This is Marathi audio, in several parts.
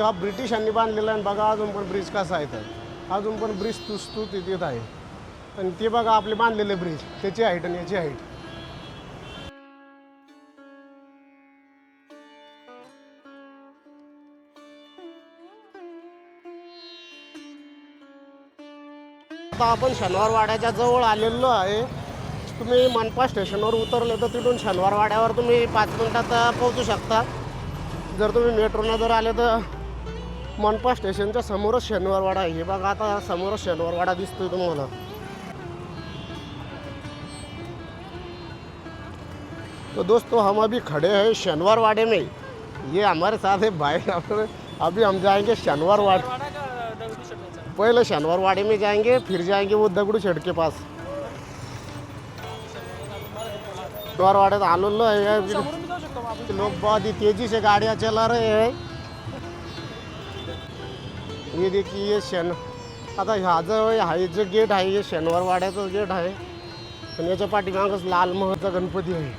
हा ब्रिटिशांनी बांधलेला आहे बघा अजून पण ब्रिज कसा आहे तर अजून पण ब्रिज तुस्तू तिथे आहे. आणि ते बघा आपले बांधलेले ब्रिज त्याची हाईट आणि याची हाईट आता आपण शनिवार वाड्याच्या जवळ आलेलो आहे. तुम्ही मनपा स्टेशनवर उतरले तर तिथून शनिवार वाड्यावर तुम्ही पाच मिनटात पोहोचू शकता. जर तुम्ही मेट्रोनं जर आले तर मनपा स्टेशनच्या समोरच शनिवार वाडा आहे. हे बघा आता समोरच शनिवार वाडा दिसतोय तुम्हाला. तो दोस्तों हम अभी खड़े हैं शनिवार वाड़े में. ये हमारे साथ है भाई अभी हम जाएंगे शनिवार वाड़े पहले शनिवार वाड़े में जाएंगे फिर जाएंगे वो दगड़ू शेड के पास. शनिवार वाड़े आलो है लोग बहुत ही तेजी से गाड़ियाँ चला रहे हैं। हे देखील हे शन आता ह्या जो हा जे गेट आहे हे शनिवारवाड्याचं गेट आहे. आणि याच्या पाठीमागच लाल महलचा गणपती आहे.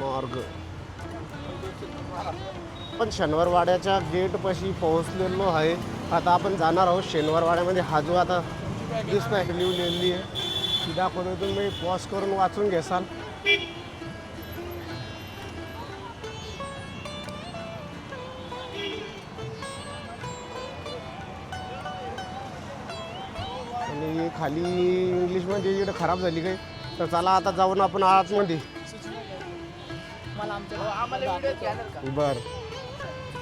मार्ग. पण शनिवार वाड्याच्या गेटपाशी पोहोचलेलो आहे. आता आपण जाणार आहोत शनिवार वाड्यामध्ये. हा जो आता दिसत आहे लिहिलेली आहे. ती दाखवतो तुम्ही. पॉज करून वाचून घेसाल खाली इंग्लिशमध्ये इकडे खराब झाली काय? तर चला आता जाऊन आपण आतमध्ये. बर.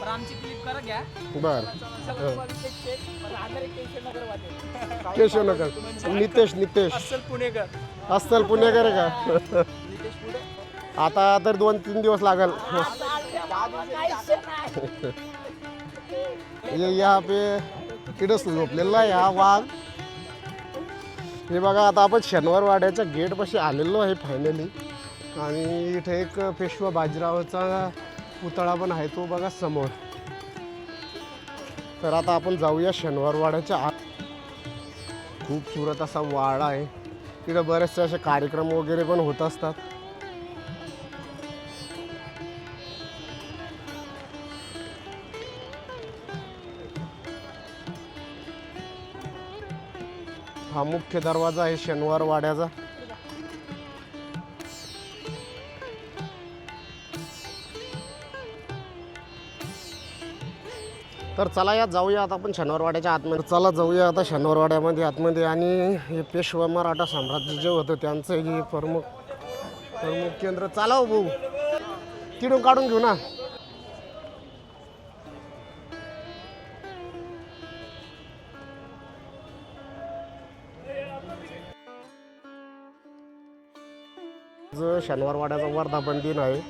आमची क्लिप करा घ्या. बर. केशवनगर नितेश नितेश. पुणेकर. अस्सल पुणेकर आहे का? आता तर दोन तीन दिवस लागल. ये यहाँ पे किडस झोपलेला आहे हा वाघ. हे बघा आता आपण शनिवार वाड्याच्या गेटपाशी आलेलो आहे फायनली आणि इथे एक पेशवा बाजीरावाचा पुतळा पण आहे तो बघा समोर. तर आता आपण जाऊया शनिवार वाड्याच्या आत खूपसुरत असा वाडा आहे. तिथं बरेचसे असे कार्यक्रम वगैरे पण होत असतात. हा मुख्य दरवाजा आहे शनिवार वाड्याचा. तर चला या जाऊया आता आपण शनिवारवाड्याच्या आतमध्ये. चला जाऊया आता शनिवारवाड्यामध्ये आतमध्ये आणि हे पेशवा मराठा साम्राज्य जे होतं त्यांचं हे प्रमुख प्रमुख केंद्र. चालाव हो भाऊ. तिडून काढून घेऊ ना. शनिवारवाड्याचा वर्धापन दिन आहे.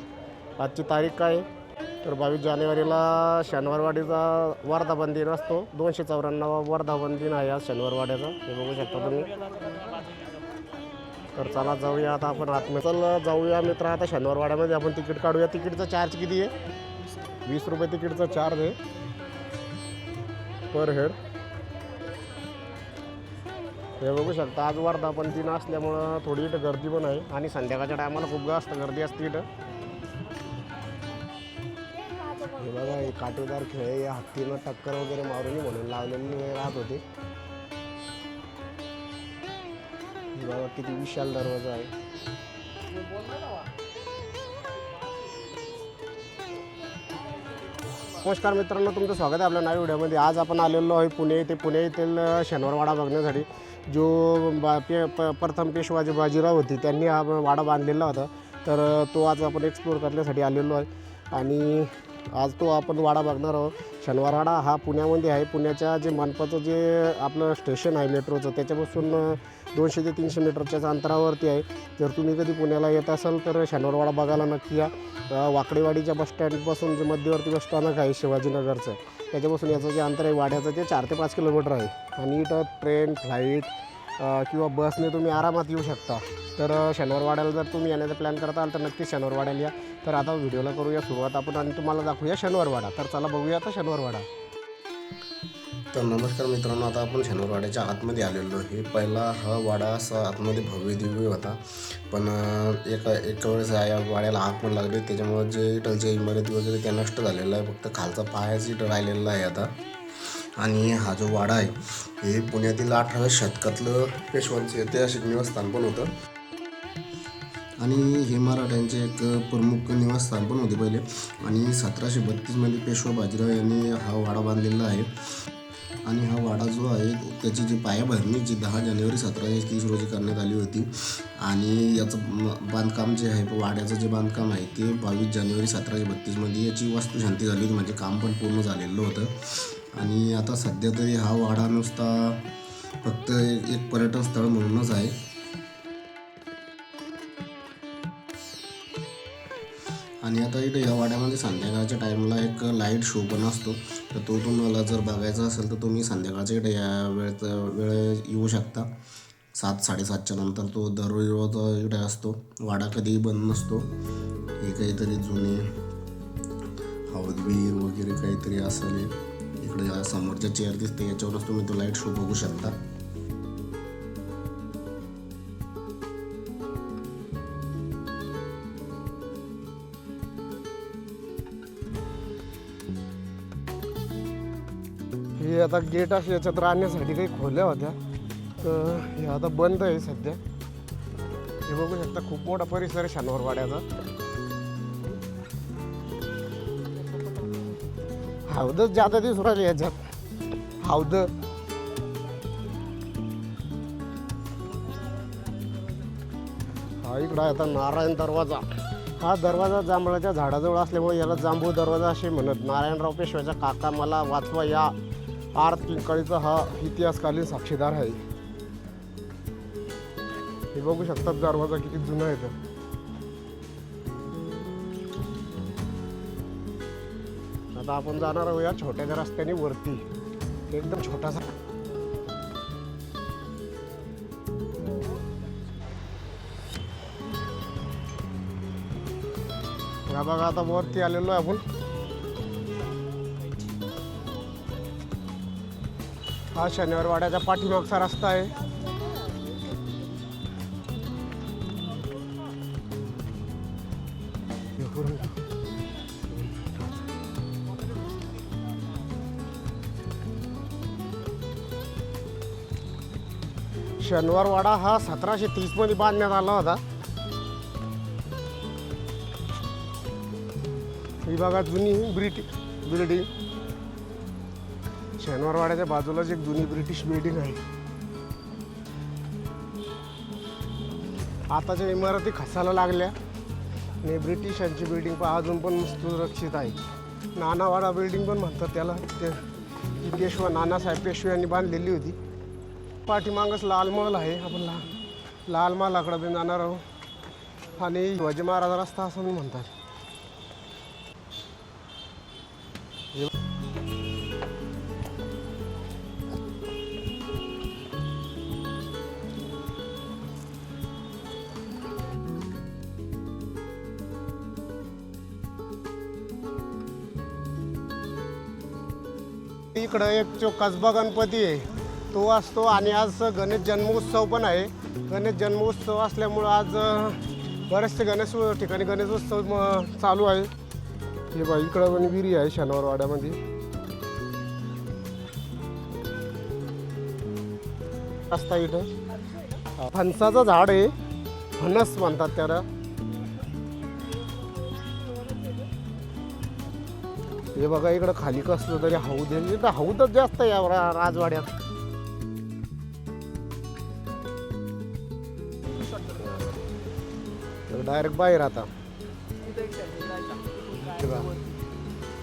आजची तारीख काय आहे? तर बावीस जानेवारीला शनिवारवाडीचा वर्धापन दिन असतो. दोनशे चौऱ्याण्णव वर्धापन दिन आहे आज शनिवारवाड्याचा. हे बघू शकता तुम्ही. तर चला जाऊया आता आपण आतमध्ये चल जाऊया मित्र आता शनिवारवाड्यामध्ये आपण तिकीट काढूया. तिकीटचा चार्ज किती आहे? वीस रुपये तिकीटचा चार्ज आहे. पर हेड हे बघू शकता आज वर्धापन दिन असल्यामुळं थोडी इथं गर्दी पण आहे. आणि संध्याकाळच्या टायमाला खूप जास्त गर्दी असते इथं. हे बघा हे काटेदार खेळ या हत्तीनं टक्कर वगैरे मारून म्हणून लावलेली राहत होते. हे बघा किती विशाल दरवाजा आहे. नमस्कार मित्रांनो तुमचं स्वागत आहे आपल्या नव्या व्हिडिओमध्ये. आज आपण आलेलो आहे पुणे येथे. पुणे येथील शनिवारवाडा बघण्यासाठी. जो बा पे प प्रथम पेशवाजी बाजीराव होते त्यांनी हा वाडा बांधलेला होता. तर तो आज आपण एक्सप्लोर करण्यासाठी आलेलो आहे. आणि आज तो आपण वाडा बघणार आहोत. शनिवारवाडा हा पुण्यामध्ये आहे. पुण्याच्या जे मनपाचं जे आपलं स्टेशन आहे मेट्रोचं त्याच्यापासून दोनशे ते तीनशे मीटरच्याच अंतरावरती आहे. जर तुम्ही कधी पुण्याला येत असाल तर शनिवारवाडा बघायला नक्की या. वाकडेवाडीच्या बसस्टँडपासून जे मध्यवर्ती बस स्थानक आहे शिवाजीनगरचं त्याच्यापासून याचं जे अंतर आहे वाड्याचं ते चार ते पाच किलोमीटर आहे. आणि इथं ट्रेन फ्लाईट किंवा बसने तुम्ही आरामात येऊ शकता. तर शनिवारवाड्याला जर तुम्ही येण्याचा प्लॅन करत असाल तर नक्कीच शनिवारवाड्याला या. तर आता व्हिडिओला करूया सुरुवात आपण आणि तुम्हाला दाखवूया शनिवारवाडा. तर चला बघूया आता शनिवारवाडा. तर नमस्कार मित्रांनो आता आपण शनिवारवाड्याच्या आतमध्ये आलेलो आहे. पहिला हा वाडा असा आतमध्ये भव्य दिव्य होता. पण एका एका वेळेस या वाड्याला आग पण लागली. त्याच्यामुळे जे इटलच्या इमारती वगैरे त्या नष्ट झालेलं आहे. फक्त खालचा पायाच इथं राहिलेला आहे आता. आणि हा जो वाडा आहे हे पुण्यातील अठराव्या शतकातलं पेशवांचं ऐतिहासिक निवासस्थान पण होतं. आणि हे मराठ्यांचे एक प्रमुख निवासस्थान पण होते पहिले. आणि सतराशे बत्तीसमध्ये पेशवा बाजीराव यांनी हा वाडा बांधलेला आहे. आणि हा वाडा जो आहे त्याची जी पायाभरणी जी दहा जानेवारी सतराशे तीस रोजी करण्यात आली होती. आणि याचं बांधकाम जे आहे वाड्याचं जे बांधकाम आहे ते बावीस जानेवारी सतराशे बत्तीसमध्ये याची वास्तुशांती झाली होती. म्हणजे काम पण पूर्ण झालेलं होतं. आणि आता सध्या तरी हा वाडा नुसता फक्त एक पर्यटन स्थळ म्हणूनच आहे. आणि आता इथे या वाड्यामध्ये संध्याकाळच्या टाईमला एक लाइट शो पण असतो. तर तो तुम्हाला जर बघायचा असेल तर तुम्ही संध्याकाळच्या इथे या वेळेत वेळ येऊ शकता. सात साडेसातच्या नंतर तो दररोज इकडे असतो. वाडा कधीही बंद नसतो. हे काहीतरी जुने हौदवीर वगैरे काहीतरी असेल इकडे समोरच्या चेअर दिसते याच्यावरच तुम्ही तो लाइट शो बघू शकता. हे आता गेट असे याच्यात राहण्यासाठी काही खोल्या होत्या. तर हे आता बंद आहे सध्या. हे बघू शकता खूप मोठा परिसर आहे शनिवारवाड्याचा हौदच जादा दिसून राहिले याच्यात हौद हा इकडं आता नारायण दरवाजा हा दरवाजा जांभळाच्या झाडाजवळ असल्यामुळे याला जांभू दरवाजा असे म्हणत नारायणराव पेशव्याचा काका मला वाचवा या आर किंकाळीचा हा इतिहासकालीन साक्षीदार आहे. हे बघू शकतात दरवाजा किती जुना आहे तर आता आपण जाणार आहोत या छोट्याच्या रस्त्याने वरती. एकदम छोटासा. या बघा आता वरती आलेलो आहे आपण. हा शनिवार वाड्याचा पाठीमागचा रस्ता आहे. शनिवारवाडा हा सतराशे तीसमध्ये बांधण्यात आला होता. ही बघा जुनी ब्रिटिश बिल्डिंग शनिवारवाड्याच्या बाजूलाच एक जुनी ब्रिटिश बिल्डिंग आहे. आताच्या इमारती खसायला लागल्या. आणि ब्रिटिशांची बिल्डिंग पण अजून पण सुरक्षित आहे. नानावाडा बिल्डिंग पण म्हणतात त्याला. ते पेशवा नानासाहेब पेशवे यांनी बांधलेली होती. पाठीमागच लाल महल आहे. आपण ला लाल महालाकडं बी जाणार आहोत. आणि शिवाजी महाराज रस्ता असं पण म्हणतात. इकडं एक जो कसबा गणपती आहे. तो असतो आणि आज गणेश जन्मोत्सव पण आहे. गणेश जन्मोत्सव असल्यामुळं आज बरेचसे गणेश ठिकाणी गणेशोत्सव म- चालू आहे. हे बा इकडं पण विहिरी आहे शनिवारवाड्यामध्ये असता इथं. फणसाचं झाड आहे. फणस म्हणतात त्याला. हे बघा इकडं खाली कसलं तरी हौद आहे. इथं हौदच जास्त आहे या रा- राजवाड्यात. डायरेक्ट बाहेर आता.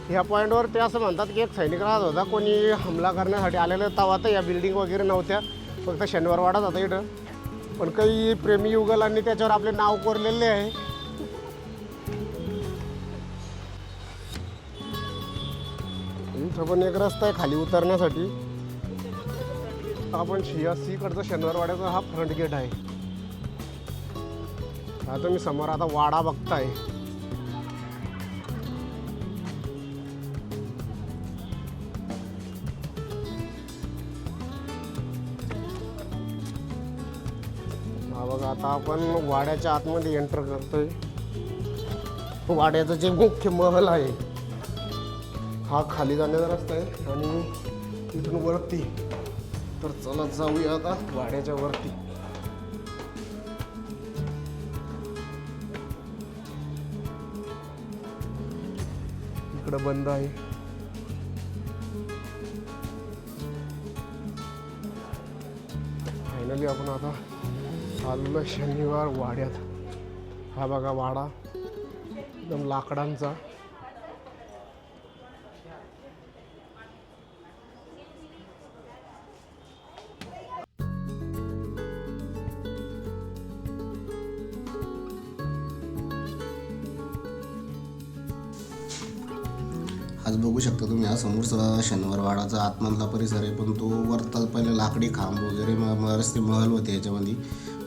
ह्या पॉईंटवर ते असं म्हणतात की एक सैनिक राहत होता कोणी हमला करण्यासाठी आलेलं तेव्हा तर या बिल्डिंग वगैरे नव्हत्या. फक्त शनिवार वाडाच होता इथं. पण काही प्रेमी युगलांनी त्याच्यावर आपले नाव कोरलेले आहे. इथं पण एक रस्ता आहे खाली उतरण्यासाठी. आपण शियासीकडचा शनिवारवाड्याचा हा फ्रंट गेट आहे. हा तुम्ही समोर आता वाडा बघताय. हा बघा आता आपण वाड्याच्या आतमध्ये एंटर करतोय. वाड्याचं जे मुख्य महल आहे हा खाली जाण्याचा रस्ता आहे आणि तिथून वरती. तर चला जाऊया आता वाड्याच्या वरती. इकडं बंद आहे. फायनली आपण आता आलेलो शनिवार वाड्यात. हा बघा वाडा. एकदम लाकडांचा. आज बघू शकता तुम्ही हा समोरचा शनिवार वाडाचा आतमधला परिसर आहे पण तो वरता पहिले लाकडी खांब वगैरे म- रस्ते महल होते याच्यामध्ये.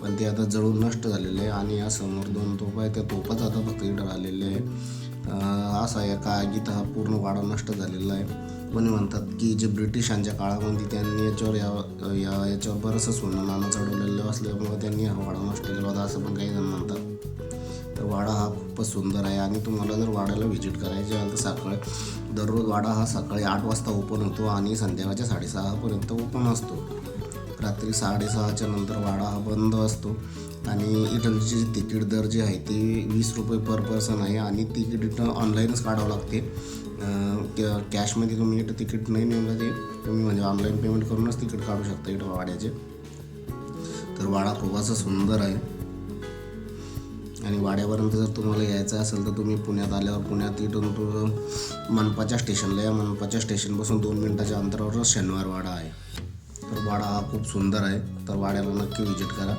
पण ते आता जळून नष्ट झालेले आहे आणि या समोर दोन तोप आहे त्या तोपाच आता फक्त इकडं राहिलेले आहे असा या काळजीत हा पूर्ण वाडा नष्ट झालेला आहे. कोणी म्हणतात की जे ब्रिटिशांच्या काळामध्ये त्यांनी याच्यावर या या याच्यावर बरंचसं सोनं नाणं चढवलेलं असल्यामुळे त्यांनी हा वाडा नष्ट केला होता असं पण काही जण म्हणतात. तर वाडा हा खूपच सुंदर आहे आणि तुम्हाला जर वाड्याला व्हिजिट करायची असेल तर साखळ दररोज वाडा हा सकाळी आठ वाजता ओपन होतो आणि संध्याकाळच्या साडेसहापर्यंत ओपन असतो. रात्री साडेसहाच्या नंतर वाडा हा बंद असतो आणि इथलची तिकीट दर जी आहे ती वीस रुपये पर पर्सन आहे आणि तिकीट इथं ऑनलाईनच काढावं लागते. कॅशमध्ये तुम्ही इथं तिकीट नाही नेलं ते तुम्ही म्हणजे ऑनलाईन पेमेंट करूनच तिकीट काढू शकता इथं वाड्याचे. तर वाडा खूप असा सुंदर आहे. आणि वाड्यापर्यंत जर तुम्हाला यायचं असेल तर तुम्ही पुण्यात आल्यावर पुण्यात इथून मनपाच्या स्टेशनला या. मनपाच्या स्टेशनपासून दोन मिनटाच्या अंतरावरच शनिवार वाडा आहे. तर वाडा हा खूप सुंदर आहे. तर वाड्याला नक्की व्हिजिट करा.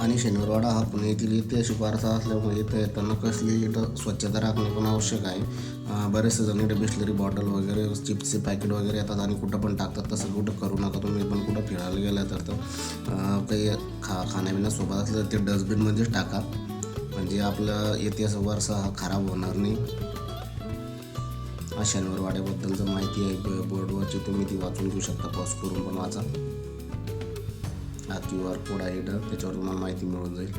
आणि शनिवारवाडा हा पुणे येथील ऐतिहासिक वारसा असल्यामुळे इथं येताना कसली स्वच्छता राखणे पण आवश्यक आहे. बरेचसे जण इथे बिस्लरी बॉटल वगैरे चिप्सचे पॅकेट वगैरे येतात आणि कुठं पण टाकतात. तसं कुठं करू नका. तुम्ही पण कुठं फिरायला गेला तर काही खा खाण्यापिण्यासोबत असलं तर ते डस्टबिनमध्येच टाका. म्हणजे आपला इतिहास वारसा हा खराब होणार नाही. हा शनिवार वाड्याबद्दलचं माहिती आहे. ब- बोर्डवरची तुम्ही ती वाचून घेऊ शकता. पॉज करून पण वाचा. हा क्यू आर कोड आहे त्याच्यावर तुम्हाला माहिती मिळून जाईल.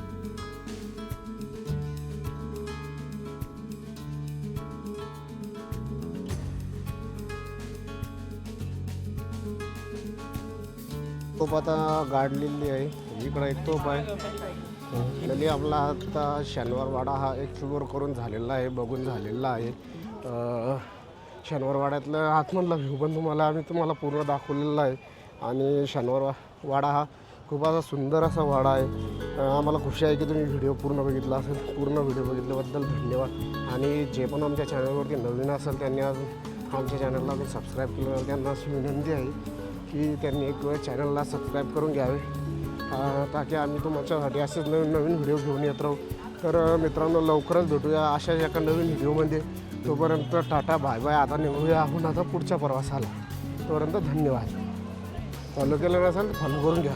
तोप आता गाडलेली आहे. इकडं एक तोप आहे. फायनली आपला आता शनिवार वाडा हा एक्सप्लोअर करून झालेला आहे बघून झालेला आहे. शनिवारवाड्यातलं आतमधला व्ह्यू पण तुम्हाला आम्ही तुम्हाला पूर्ण दाखवलेला आहे. आणि शनिवार वा- वाडा हा खूप असा सुंदर असा वाडा आहे. आम्हाला खुशी आहे की तुम्ही व्हिडिओ पूर्ण बघितला असेल. पूर्ण व्हिडिओ बघितल्याबद्दल धन्यवाद. आणि जे पण आमच्या चॅनलवरती नवीन असेल त्यांनी आज आमच्या चॅनलला अजून सबस्क्राईब केलं त्यांना अशी विनंती आहे की त्यांनी एक वेळ चॅनलला सबस्क्राईब करून घ्यावे. ताकी आम्ही तुमच्यासाठी असेच नवीन नवीन व्हिडिओ घेऊन येत राहू. तर मित्रांनो लवकरच भेटूया अशाच एका नवीन व्हिडिओमध्ये. तोपर्यंत टाटा बाय बाय. आता निघूया आपण आता पुढच्या प्रवासाला. तोपर्यंत धन्यवाद. फॉलो केलं नसेल तर फॉलो करून घ्या.